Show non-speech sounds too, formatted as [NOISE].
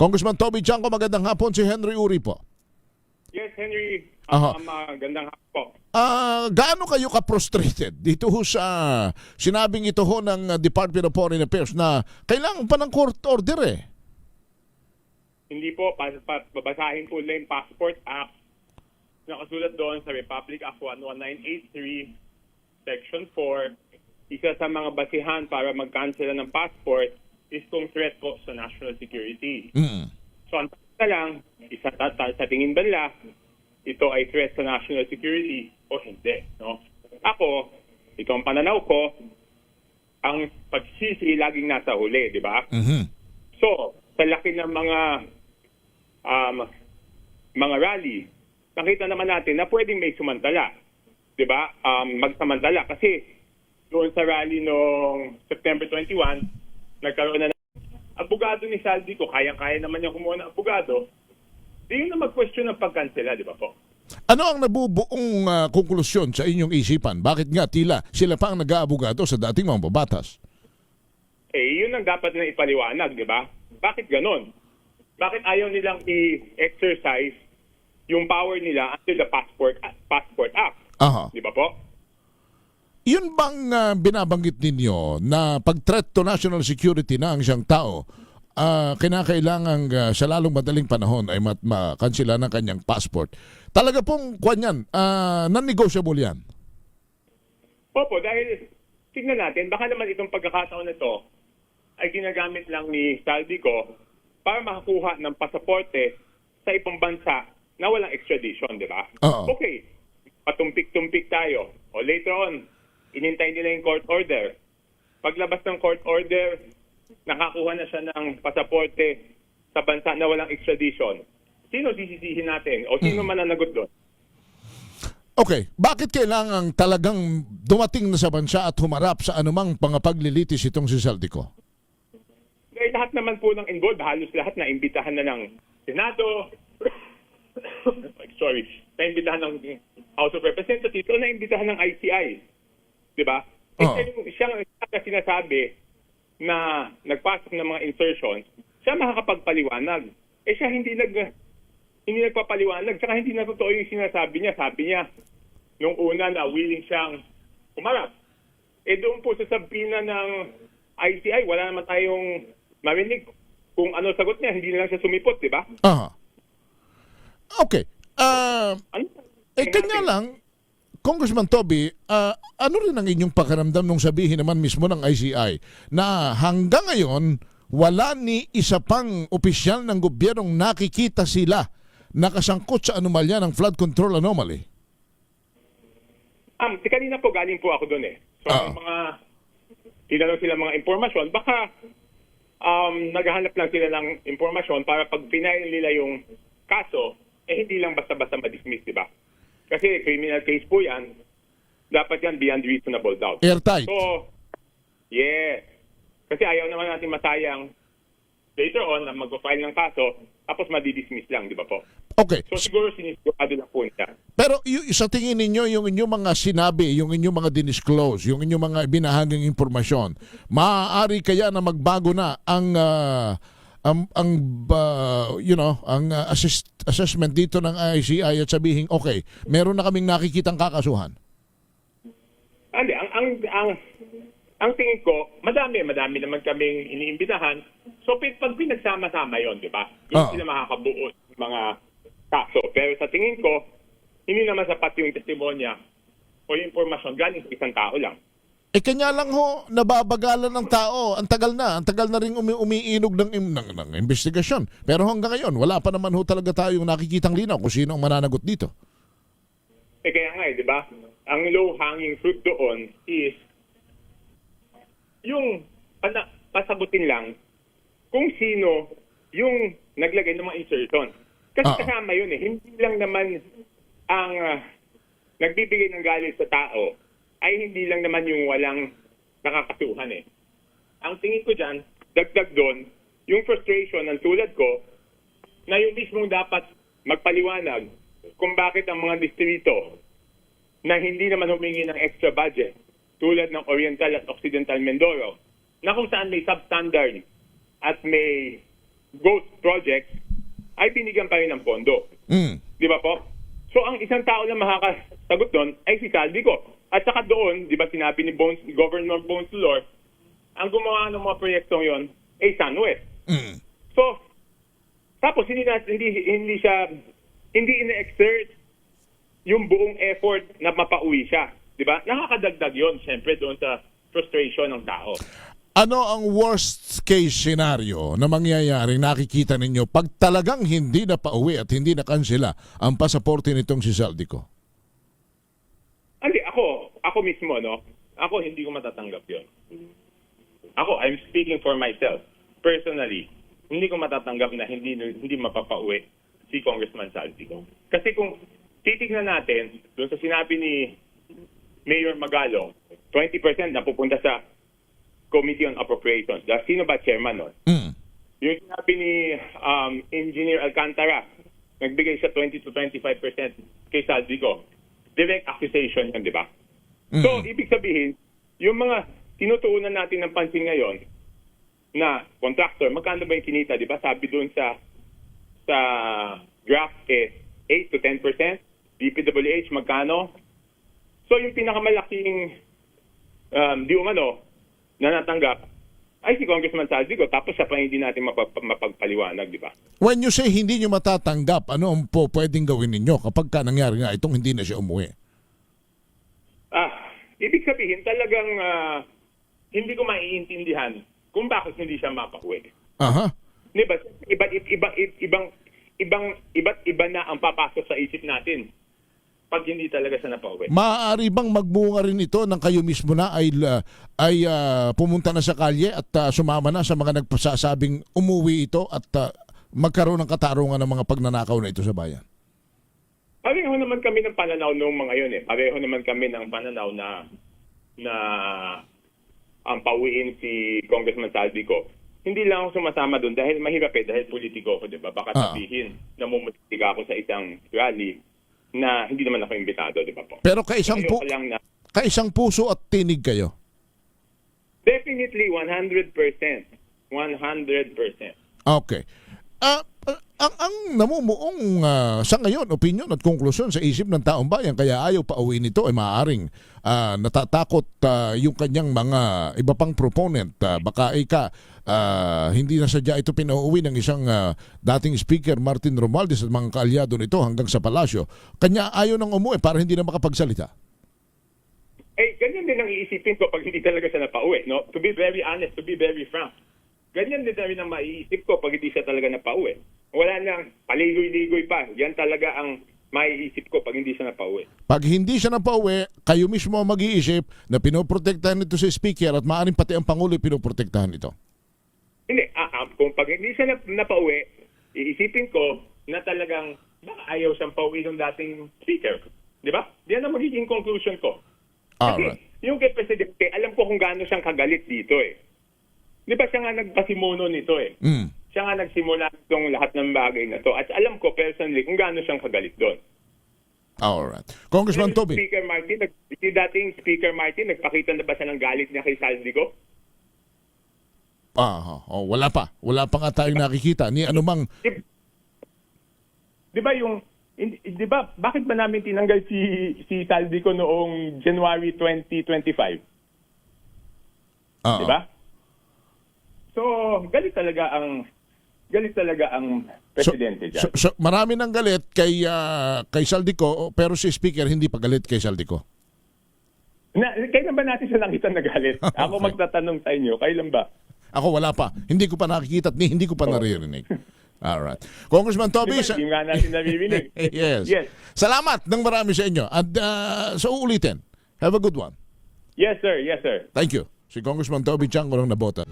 Congressman Toby Chanko, magandang hapon si Henry Uri po. Yes, Henry. Aha. Um, magandang hapon po. Ah, gaano kayo ka-frustrated [LAUGHS] dito ho sa sinabing ito ho ng uh, Department of Foreign Affairs na kailangan pa ng court order eh? Hindi po, pa, pa, babasahin po lang yung Passport Act. Nakasulat doon sa Republic Act 11983, Section 4. Isa sa mga basihan para mag-cancel ng passport is kung threat po sa national security. Mm. So, ang tanong na lang, isa, ta, ta- sa tingin ba nila, ito ay threat sa national security o hindi. No? Ako, ito ang pananaw ko, ang pagsisi laging nasa huli, di ba? Mhm. So, sa laki ng mga um, mga rally, nakita naman natin na pwedeng may sumantala. 'Di ba? Um, magsamantala kasi doon sa rally noong September 21, nagkaroon na ng abogado ni Saldi ko, kayang-kaya naman niya kumuha ng abogado. Di yun na mag-question ng pagkansela, di ba po? Ano ang nabubuong ah, konklusyon sa inyong isipan? Bakit nga tila sila pa ang nag-aabogado sa dating mga babatas? Eh, yun ang dapat na ipaliwanag, di ba? Bakit ganon? Bakit ayaw nilang i-exercise yung power nila under the Passport Passport Act? Aha. Di ba po? Yun bang ah, binabanggit ninyo na pag-threat to national security na ang isang tao, ah, kinakailangan ah, sa lalong madaling panahon ay mat makansila ng kanyang passport. Talaga pong kwan yan, ah, non-negotiable yan. Opo, dahil tignan natin, baka naman itong pagkakataon na to ay ginagamit lang ni Saldi ko para makakuha ng pasaporte sa ibang bansa na walang extradition, di ba? Oo. Okay, patumpik-tumpik tayo. O later on, inintay nila yung court order. Paglabas ng court order, nakakuha na siya ng pasaporte sa bansa na walang extradition. Sino sisisihin natin? O sino mananagot doon? Okay, bakit kailangan talagang dumating na sa bansa at humarap sa anumang pangapaglilitis itong si Saldico? Eh, lahat naman po ng involved, halos lahat na imbitahan na ng Senado, [COUGHS] sorry, na imbitahan ng House of Representatives o na imbitahan ng ICI. Di ba? Eh, Oo. siya yung- siyang sinasabi na nagpasok ng mga insertions, siya makakapagpaliwanag. Eh siya hindi nag hindi nagpapaliwanag, saka hindi na totoo yung sinasabi niya. Sabi niya, nung una na willing siyang umarap. Eh doon po sa sabina ng ICI, wala naman tayong marinig kung ano sagot niya. Hindi na lang siya sumipot, di ba? Aha. Okay. Ah, Ano? eh kanya lang, Congressman Toby, ah, ano rin ang inyong pakiramdam nung sabihin naman mismo ng ICI na hanggang ngayon wala ni isa pang opisyal ng gobyernong nakikita sila nakasangkot sa anomalya ng flood control anomaly? Um, si kanina po galing po ako doon eh. So, yung mga tinanong sila mga impormasyon, baka um, naghahanap lang sila ng impormasyon para pag pinail nila yung kaso, eh hindi lang basta-basta ma-dismiss, di ba? Kasi criminal case po yan, dapat yan beyond reasonable doubt. Airtight. So, yes. Kasi ayaw naman natin masayang later on na mag-file ng kaso, tapos madidismiss lang, di ba po? Okay. So siguro sinisigurado lang po nila. Pero y- sa tingin ninyo, yung inyong mga sinabi, yung inyong mga dinisclose, yung inyong mga binahaging impormasyon, maaari kaya na magbago na ang ah, ang, ang ah, you know, ang ah, assess- assessment dito ng ICI at sabihin, okay, meron na kaming nakikitang kakasuhan. Hindi, ang, ang, ang, ang tingin ko, madami, madami naman kaming iniimbitahan. So, pag pinagsama-sama yon di ba? Doon Oo. sila makakabuo ng mga kaso. Pero sa tingin ko, hindi naman sapat yung testimonya o yung impormasyon galing sa isang tao lang. Eh kanya lang ho, nababagalan ng tao. Ang tagal na, ang tagal na rin umi umiinog ng, im- ng, ng investigasyon. Pero hanggang ngayon, wala pa naman ho talaga tayong nakikitang linaw kung sino ang mananagot dito. Eh kaya nga eh, di ba? Ang low-hanging fruit doon is yung pana, pasagutin lang kung sino yung naglagay ng mga insertion. Kasi Oo. kasama yun eh. Hindi lang naman ang ah, nagbibigay ng galit sa tao ay hindi lang naman yung walang nakakasuhan eh. Ang tingin ko dyan, dagdag doon, yung frustration ng tulad ko na yung mismong dapat magpaliwanag kung bakit ang mga distrito na hindi naman humingi ng extra budget tulad ng Oriental at Occidental Mindoro na kung saan may substandard at may ghost projects ay binigyan pa rin ng pondo. Mm. Di ba po? So, ang isang tao na makakasagot doon ay si Saldi ko. At saka doon, di ba sinabi ni Bones, Governor Bones Lord, ang gumawa ng mga proyektong yon ay SunWest. Mm. So, tapos hindi, na, hindi, hindi siya, hindi ina-exert yung buong effort na mapauwi siya. Di ba? Nakakadagdag yon siyempre, doon sa frustration ng tao. Ano ang worst case scenario na mangyayari nakikita ninyo pag talagang hindi na pauwi at hindi na kansela ang pasaporte nitong si Saldico? Ako, mismo, no? Ako, hindi ko matatanggap yon. Ako, I'm speaking for myself. Personally, hindi ko matatanggap na hindi hindi mapapauwi si Congressman Saltico. Kasi kung titignan natin, doon sa sinabi ni Mayor Magalong, 20% na pupunta sa Committee on Appropriations. Dahil sino ba chairman nun? Mm. Yung sinabi ni um, Engineer Alcantara, nagbigay siya 20 to 25% kay Saldico. Direct accusation yun, di ba? So, ibig sabihin, yung mga tinutuunan natin ng pansin ngayon na contractor, magkano ba yung kinita, di ba? Sabi doon sa sa graph eh, 8 to 10%. DPWH, magkano? So, yung pinakamalaking um, di umano na natanggap ay si Congressman Saldico. Tapos siya pa hindi natin mapag- mapagpaliwanag, di ba? When you say hindi nyo matatanggap, ano ang po pwedeng gawin ninyo kapag ka nangyari nga itong hindi na siya umuwi? Ibig sabihin talagang ah, hindi ko maiintindihan kung bakit hindi siya mapauwi. Aha. Di ba? Iba, iba, iba, ibang, ibang, iba't iba na ang papasok sa isip natin pag hindi talaga siya napauwi. Maaari bang magbunga rin ito ng kayo mismo na ay, la- ay ah, pumunta na sa kalye at ah, sumama na sa mga nagpasasabing umuwi ito at ah, magkaroon ng katarungan ng mga pagnanakaw na ito sa bayan? Pareho naman kami ng pananaw noong mga yun eh. Pareho naman kami ng pananaw na na ang pauwiin si Congressman Saldico. Hindi lang ako sumasama doon dahil mahirap eh, dahil politiko ako, di ba? Baka Ah. sabihin na mumutika ako sa isang rally na hindi naman ako imbitado, di ba po? Pero kaisang, pu- Ayoko lang na kaisang puso at tinig kayo. Definitely 100%. 100%. Okay. Ah, ang ang namumuong ah, sa ngayon opinion at konklusyon sa isip ng taong bayan kaya ayaw pa uwi nito ay maaaring ah, natatakot ah, yung kanyang mga iba pang proponent Ah, baka ika ah, hindi na sadya ito pinauwi ng isang ah, dating speaker Martin Romualdez at mga kaalyado nito hanggang sa palasyo kanya ayaw nang umuwi para hindi na makapagsalita Eh, ganyan din ang iisipin ko pag hindi talaga siya napauwi, no? To be very honest, to be very frank. Ganyan din rin ang maiisip ko pag hindi siya talaga napauwi. Wala nang paligoy-ligoy pa. Yan talaga ang maiisip ko pag hindi siya napauwi. pag hindi siya napauwi kayo mismo ang mag-iisip na pinoprotektahan nito si speaker at maaaring pati ang pangulo pinoprotektahan nito Hindi, ah, ah, kung pag hindi siya nap- napauwi, iisipin ko na talagang baka ayaw siyang pauwi ng dating speaker. Di ba? Yan ang magiging conclusion ko. Kasi Alright. yung kay Presidente, alam ko kung gaano siyang kagalit dito eh. Di ba siya nga nagpasimuno nito eh. Mm. Siya nga nagsimula itong lahat ng bagay na to. At alam ko personally kung gaano siyang kagalit doon. Alright. Congressman Toby. Speaker Martin, nag, si dating Speaker Martin, nagpakita na ba siya ng galit niya kay Saldico? Ah, oh, wala pa. Wala pa nga tayong nakikita ni anumang Di, di ba yung di ba bakit ba namin tinanggal si si Saldico noong January 2025? ah, Di ba? So, galit talaga ang galit talaga ang So, presidente so, dyan. so, marami ng galit kay ah, kay Saldico pero si speaker hindi pa galit kay Saldico. na, kailan ba natin siya nakita na galit? [LAUGHS] Ako Okay. magtatanong sa inyo, kailan ba? Ako wala pa. Hindi ko pa nakikita at hindi ko pa naririnig. Alright. Congressman Toby, Di ba, sa- hindi nga natin naririnig. [LAUGHS] yes. Yes. Salamat ng marami sa inyo. At ah, sa uulitin, have a good one. Yes, sir. Yes, sir. Thank you. Si Congressman Toby Chango ng Nabota.